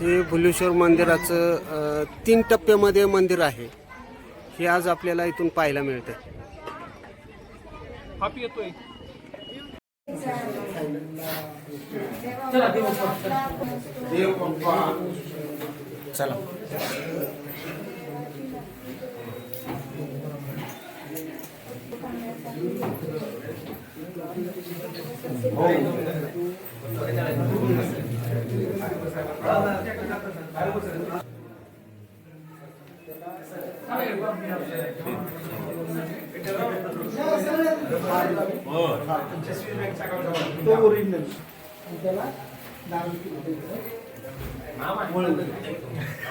हे भुलेश्वर मंदिराचं तीन टप्प्यामध्ये मंदिर आहे. हे आज आपल्याला इथून पाहायला मिळतं हापी येतोय. चला.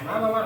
మామ మామ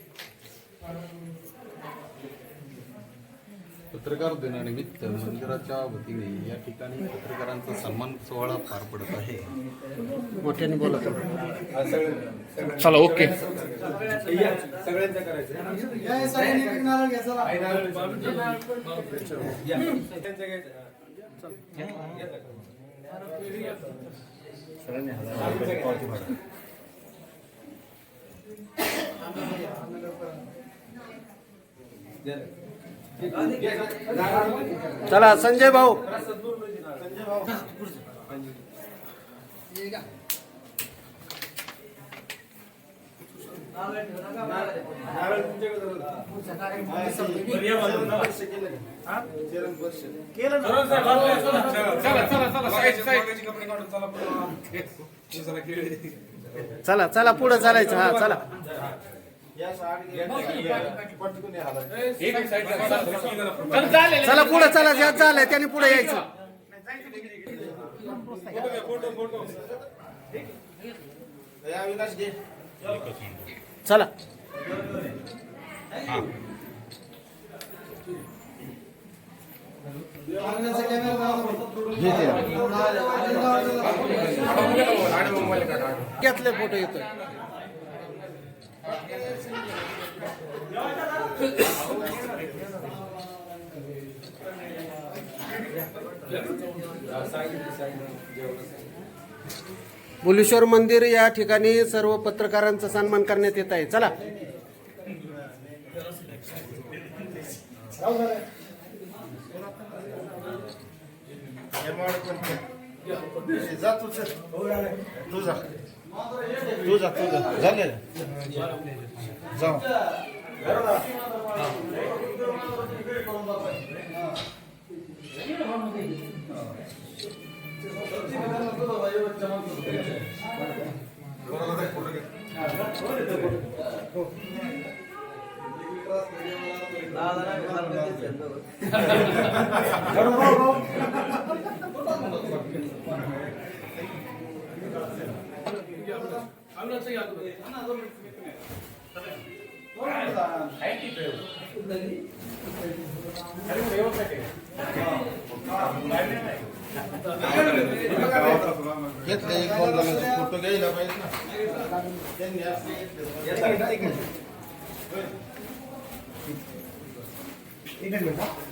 पत्रकार दिनानिमित्त मंदिराच्या वतीने या ठिकाणी पत्रकारांचा सन्मान सोहळा पार पडत आहे. मोठ्याने बोला चला ओके. चला संजय भाऊ. चला चला पुढे चालायचं. हा चला. चला पुढे चला ज्यात झालंय त्याने पुढे यायचं. चला. घेतले फोटो येतोय बुलेश्वर मंदिर या ठिकाणी सर्व पत्रकारांचा सन्मान करण्यात येत आहे. चला. जा. तू जा तू जा. झाले जाऊ. घेतले एक दोन जणांचे फोटो घ्यायला पाहिजे ना त्यांनी असं घेतलं. एकच मिनिट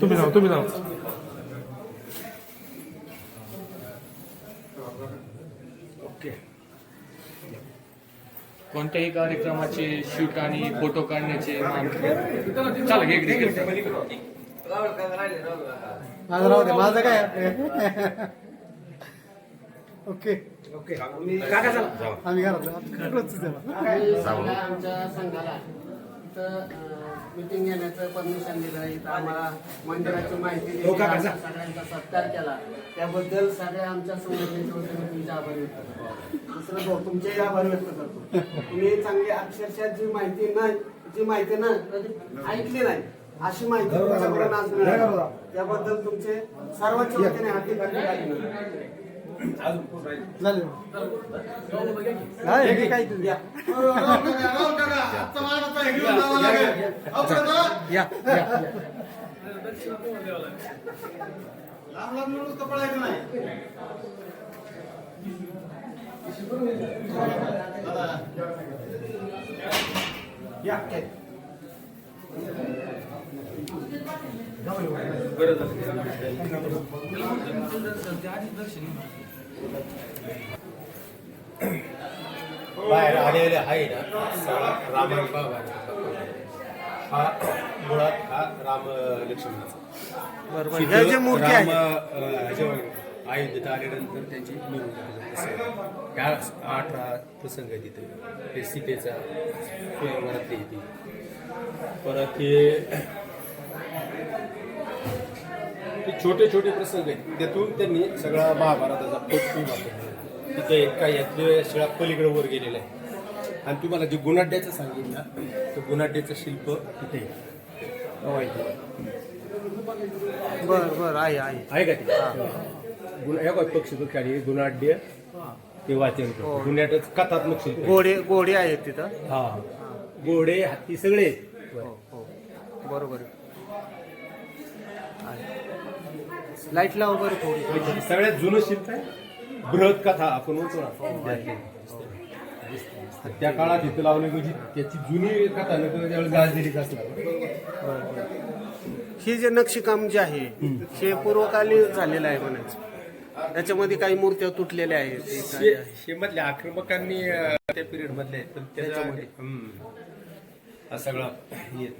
तुम्ही जाऊ तुम्ही जाऊ कोणत्याही कार्यक्रमाचे शूट आणि फोटो काढण्याचे चला घे इकडे, इकडे. माझं राहू दे माझं काय? ओके. ओके. आम्ही घरात आमच्या संघाला. इथं मिटिंग घेण्याचं परमिशन दिलं. इथं आम्हाला मंदिराची माहिती दिली. आमचा सगळ्यांचा सत्कार केला. त्याबद्दल सगळ्या आमच्या संघटनेच्या वतीने तुमचे आभार व्यक्त करतो. दुसरं भाऊ तुमचेही आभार व्यक्त करतो. तुम्ही चांगली अक्षरशः जी माहिती नाही जी माहिती ना ऐकली नाही अशी माहिती तुमच्याकडून आज मिळाली. त्याबद्दल तुमचे सर्वांच्या वतीने हार्दिक हार्दिक अभिनंदन या. लांब लांब नुसतं पळायचं नाही बाहेर आलेले आहे ना रामायण हा मुळात हा राम लक्ष्मणाचा. बरोबर. ह्या ज्या मूर्ती राम अं, अयोध्येत आल्यानंतर त्यांची मिरवणूक ह्या अठरा प्रसंग आहेत तिथे. ते सीतेचा स्वयंवरातले येते परत हे छोटे छोटे प्रसंग आहेत. त्यातून त्यांनी सगळा महाभारताचा पोटू वापरला तिथे एक काही यातले शिळा पलीकडे वर गेलेला आहे. आणि तुम्हाला जे गुणाढ्याचं सांगितलं तर गुणाढ्याचं शिल्प तिथे. बर बर आहे आहे. आहे का ते? गुण हे बघ पक्षी खाली गुणाढ्य ते वाचन करतो. गुन्ह्यातच कथात्मक शिल्प. घोडे घोडे आहेत तिथं. हा. घोडे हत्ती सगळे आहेत. हो हो. बरोबर आहे लाइट लाव बरं थोडी. म्हणजे सगळ्यात जुनं शिल्प आहे. बृहत कथा आपण म्हणतो ना. त्या काळात इथं लावली म्हणजे त्याची जुनी कथा न त्यावेळेस असणार. हे जे नक्षीकाम जे आहे हे पूर्वकालीन झालेलं आहे म्हणायचं. त्याच्यामध्ये काही मूर्त्या तुटलेल्या आहेत हे आहे. हे मधल्या आक्रमकांनी त्या पिरियड मधले त्याच्यामध्ये. हम्म. हा सगळा येत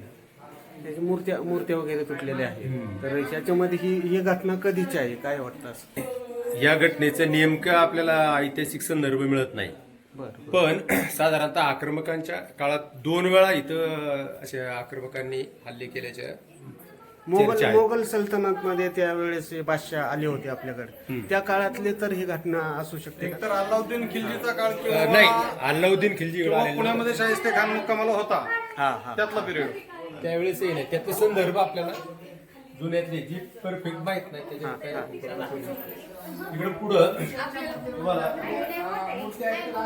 नाही त्याच्या मूर्त्या मूर्त्या वगैरे तुटलेल्या आहेत. तर ह्याच्यामध्ये ही ही घटना कधीची आहे? काय वाटतं असं? या घटनेचं नेमकं आपल्याला ऐतिहासिक संदर्भ मिळत नाही. बरं पण साधारणतः आक्रमकांच्या काळात दोन वेळा इथं अशा आक्रमकांनी हल्ले केल्याच्या मोगल चर्चा आहे. मोगल सल्तनत मध्ये त्यावेळेस हे बादशाह आले होते आपल्याकडे. त्या काळातले तर ही घटना असू शकते का? तर अल्लाउद्दीन खिल्जीचा काळ अं, किंवा नाही अल्लाउद्दीन खिलजी किंवा पुण्यामध्ये शाहिस्ते खान मुक्कामाला होता. हा हा. त्यातला पिरियड त्यावेळेस नाही त्याचे संदर्भ आपल्याला जुन्यातले जी परफेक्ट माहीत नाही त्याच्यात इकडे पुढं तुम्हाला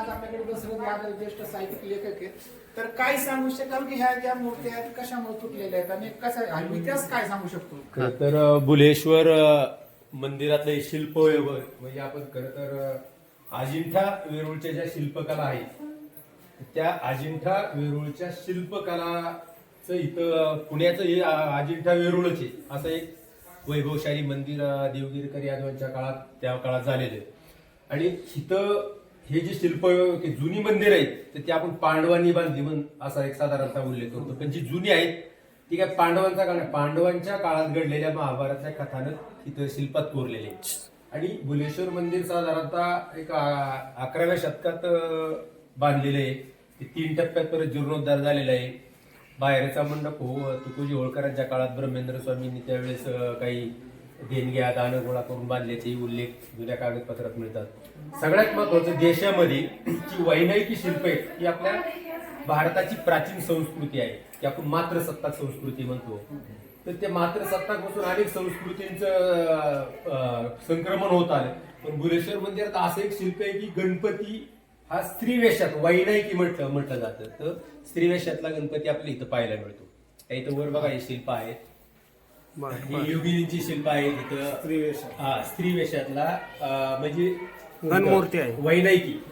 आपल्याकडे दशरथ ज्येष्ठ साहित्यिक लेखक आहेत. तर काय सांगू शकाल की ह्या ज्या मूर्ती आहेत कशामुळे तुटलेल्या आहेत आणि कसा इतिहास काय सांगू शकतो? तर बुलेश्वर मंदिरातले शिल्प म्हणजे आपण खरं तर अजिंठा वेरूळच्या ज्या शिल्पकला आहेत त्या अजिंठा वेरूळच्या शिल्पकला इथं पुण्याचं हे अजिंठा वेरूळच आहे. असं एक वैभवशाली मंदिर देवगिरीकर यादवांच्या काळात त्या काळात झालेलं आहे. आणि इथं हे जे शिल्प ते जुनी मंदिर आहेत तर ते आपण पांडवांनी बांधली म्हणून असा एक साधारणतः उल्लेख करतो. पण जी जुनी आहेत ती काय पांडवांचा काळ पांडवांच्या काळात घडलेल्या महाभारताच्या कथानं तिथं शिल्पात कोरलेले आणि भुलेश्वर मंदिर साधारणतः एक अकराव्या शतकात बांधलेलं आहे. ते तीन टप्प्यात परत जीर्णोद्धार झालेला आहे. बाहेरचा मंडप हो तुकोजी होळकरांच्या काळात ब्रह्मेंद्र स्वामींनी त्यावेळेस काही देणग्या दानं गोळा करून बांधल्याचे उल्लेख जुन्या कागदपत्रात मिळतात. सगळ्यात महत्वाचं देशामध्ये जी वैनायकी शिल्प ही ती आपल्या भारताची प्राचीन संस्कृती आहे की आपण मात्र सत्ताक संस्कृती म्हणतो. तर ते मात्र अनेक संस्कृतींचं संक्रमण होत आलं. पण बुलेश्वर मंदिरात असं एक शिल्प आहे की गणपती हा स्त्री वेशात वैनायकी म्हटलं म्हटलं जातं. तर स्त्री वेशातला गणपती आपल्या इथं पाहायला मिळतो. त्या इथं वर बघा हे शिल्प आहेत. ही योगिनीची शिल्प आहे इथं. स्त्री हा स्त्री वेशातला म्हणजे गणमूर्ती आहे. वैनायकी.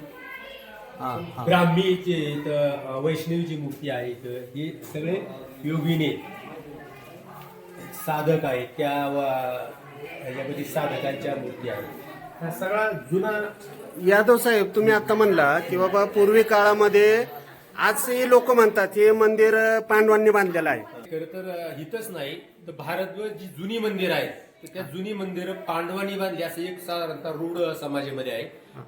हा हा. ब्राह्मीची इथं अं, वैष्णवीची मूर्ती आहे इथं. हे सगळे योगिनी आहेत. साधक आहेत. त्या व- साधकांच्या मूर्ती आहेत. हा सगळा जुना यादव साहेब तुम्ही आता म्हणला की बाबा पूर्वी काळामध्ये आज हे लोक म्हणतात हे मंदिर पांडवांनी बांधलेलं आहे. खरं तर हितच नाही. तर भारतभर जी जुनी मंदिर आहेत त्या जुनी मंदिरं पांडवांनी बांधली. असं एक साधारणतः रूढ समाजामध्ये आहे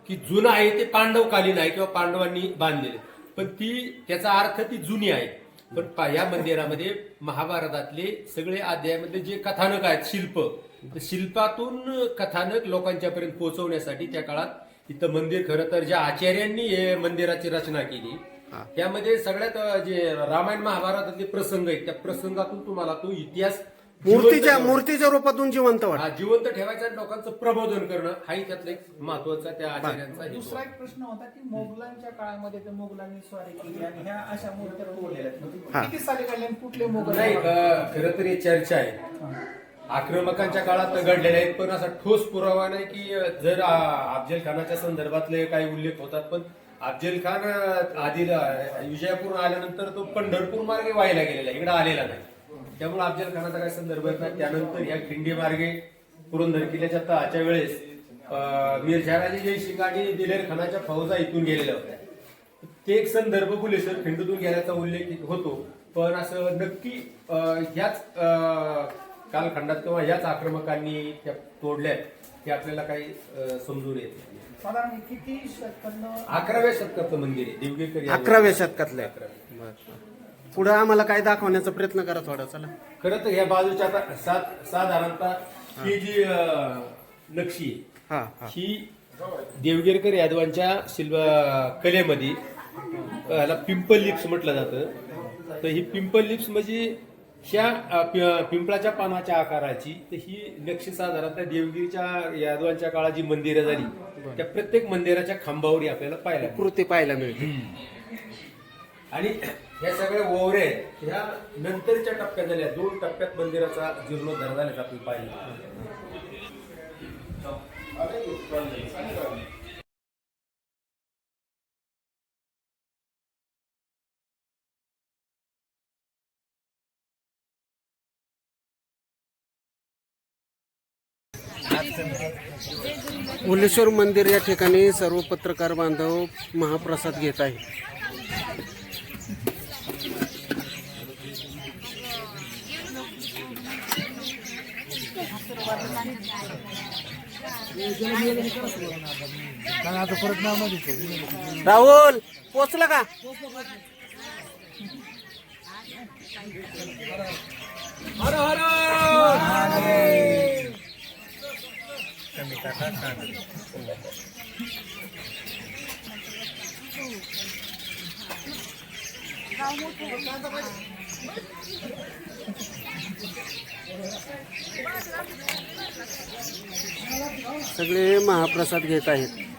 की जुनं आहे ते पांडवकालीन आहे किंवा पांडवांनी बांधलेले पण ती त्याचा अर्थ ती जुनी आहे. पण या मंदिरामध्ये महाभारतातले सगळे अध्यायामधले जे कथानक आहेत शिल्प शिल्पातून कथानक लोकांच्यापर्यंत पोहोचवण्यासाठी त्या काळात इथं मंदिर खरं तर ज्या आचार्यांनी हे मंदिराची रचना केली त्यामध्ये सगळ्यात अं, जे रामायण महाभारतातले प्रसंग आहेत त्या प्रसंगातून तुम्हाला तो इतिहास जिवंत मूर्तीच्या मूर्तीच्या रूपातून जिवंत वाट हा जिवंत ठेवायचा आणि लोकांचं प्रबोधन करणं हाही त्यातला एक महत्त्वाचा त्या आचार्यांचा हेतू दुसरा आहे. एक प्रश्न होता की मोगलांच्या काळामध्ये तर मोगलांनी स्वारी केली आणि ह्या अशा मूर्त्या तोडलेल्या हा. आहेत किती साली काढले आणि कुठले मोगल नाही खरं तर ही चर्चा आहे. आक्रमकांच्या काळात घडलेले आहेत पण असा ठोस पुरावा नाही की जर अफजल खानाच्या संदर्भातले काही उल्लेख होतात पण अफजल खान आधी विजयापूर आल्यानंतर तो पंढरपूर मार्गे व्हायला गेलेला आहे, इकडे आलेला नाही. त्यामुळे अफजल खानाचा काही संदर्भ येत नाही. त्यानंतर या खिंडी मार्गे पुरंदर किल्ल्याच्या तहाच्या वेळेस मिरझाराची मीरशहाराजे जयसिंग आणि दिलेर खानाच्या फौजा इथून गेलेल्या होत्या. ते एक संदर्भ बुलेश्वर खिंडूतून गेल्याचा उल्लेख होतो. पण असं नक्की ह्याच कालखंडात किंवा ह्याच आक्रमकांनी त्या तोडल्या हे आपल्याला काही समजून येत नाही. साधारण किती शतकांना अकराव्या शतकातलं मंदिर आहे देवगेकर या- अकराव्या शतकातलं. अकराव्या. पुढे आम्हाला काय दाखवण्याचा प्रयत्न करा थोडा चला. खरं तर ह्या बाजूच्या आता सात साधारणतः ही जी अ, नक्षी आहे हा हा. ही देवगिरकर यादवांच्या शिल्प कलेमध्ये ह्याला पिंपल लिप्स म्हटलं जातं. तर ही पिंपल लिप्स म्हणजे ह्या पिंपळाच्या पानाच्या आकाराची तर ही नक्षी साधारणतः देवगिरीच्या यादवांच्या काळात जी मंदिरं झाली. त्या प्रत्येक मंदिराच्या खांबावरी आपल्याला पाहायला. कृती पाहायला मिळते. आणि ह्या सगळ्या ओवरे आहेत ह्या नंतरच्या टप्प्यात झाल्या. दोन टप्प्यात मंदिराचा जीर्णोद्धार झाल्याचं आपण पाहिलं. मुलेश्वर मंदिर या ठिकाणी सर्व पत्रकार बांधव महाप्रसाद घेत आहे राहुल पोचला का? सगळे महाप्रसाद घेत आहेत.